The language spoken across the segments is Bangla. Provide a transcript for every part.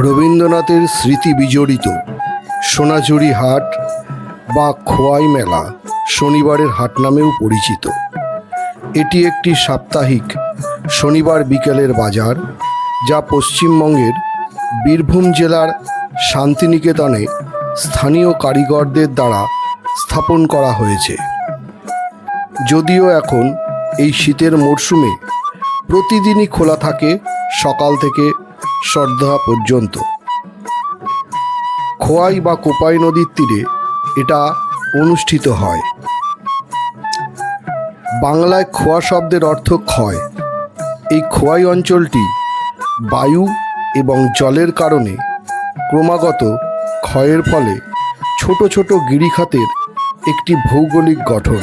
রবীন্দ্রনাথের স্মৃতি বিজড়িত। সোনাঝুরি হাট বা খোয়াই মেলা শনিবারের হাট নামেও পরিচিত। এটি একটি সাপ্তাহিক শনিবার বিকেলের বাজার, যা পশ্চিমবঙ্গের বীরভূম জেলার শান্তিনিকেতনে স্থানীয় কারিগরদের দ্বারা স্থাপন করা হয়েছে। যদিও এখন এই শীতের মরশুমে প্রতিদিনই খোলা থাকে সকাল থেকে সন্ধ্যা পর্যন্ত। খোয়াই বা কোপাই নদীর তীরে এটা অনুষ্ঠিত হয়। বাংলায় খোয়া শব্দের অর্থ ক্ষয়। এই খোয়াই অঞ্চলটি বায়ু এবং জলের কারণে ক্রমাগত ক্ষয়ের ফলে ছোট ছোট গিরিখাতের একটি ভৌগোলিক গঠন।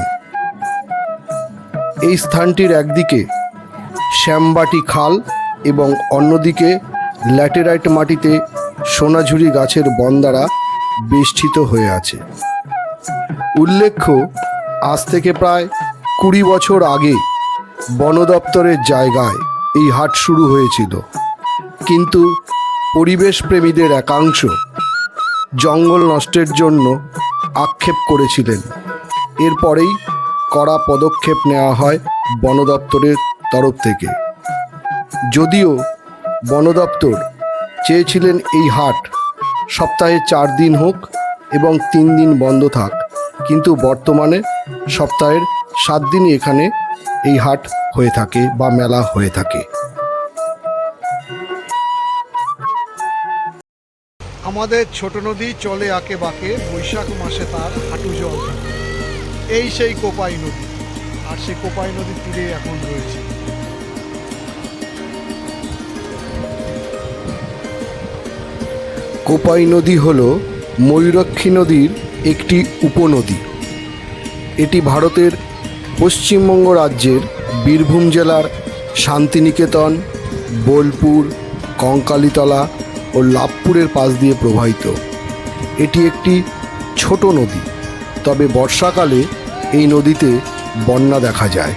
এই স্থানটির একদিকে শ্যামবাটি খাল এবং অন্যদিকে ল্যাটেরাইট মাটিতে সোনাঝুরি গাছের বন দ্বারা বেষ্টিত হয়ে আছে। উল্লেখ্য, আজ থেকে প্রায় কুড়ি বছর আগে বন দপ্তরের জায়গায় এই হাট শুরু হয়েছিল। কিন্তু পরিবেশ প্রেমীদের একাংশ জঙ্গল নষ্টের জন্য আক্ষেপ করেছিলেন। এরপরেই কড়া পদক্ষেপ নেওয়া হয় বন দপ্তরের তরফ থেকে। যদিও বন দপ্তর চেয়েছিলেন এই হাট। সপ্তাহে চার দিন হোক এবং তিন দিন বন্ধ থাক। কিন্তু বর্তমানে সপ্তাহের সাত দিনই এখানে এই হাট হয়ে থাকে বা মেলা হয়ে থাকে। আমাদের ছোট নদী চলে আঁকে বাঁকে, বৈশাখ মাসে তার হাঁটু জল এই সেই কোপাই নদী। আর সেই কোপাই নদীর তীরে এখন রয়েছে। কোপাই নদী হল ময়ূরক্ষী নদীর একটি উপনদী। এটি ভারতের পশ্চিমবঙ্গ রাজ্যের বীরভূম জেলার শান্তিনিকেতন, বোলপুর, কঙ্কালীতলা ও লাভপুরের পাশ দিয়ে প্রবাহিত। এটি একটি ছোট নদী, তবে বর্ষাকালে এই নদীতে বন্যা দেখা যায়।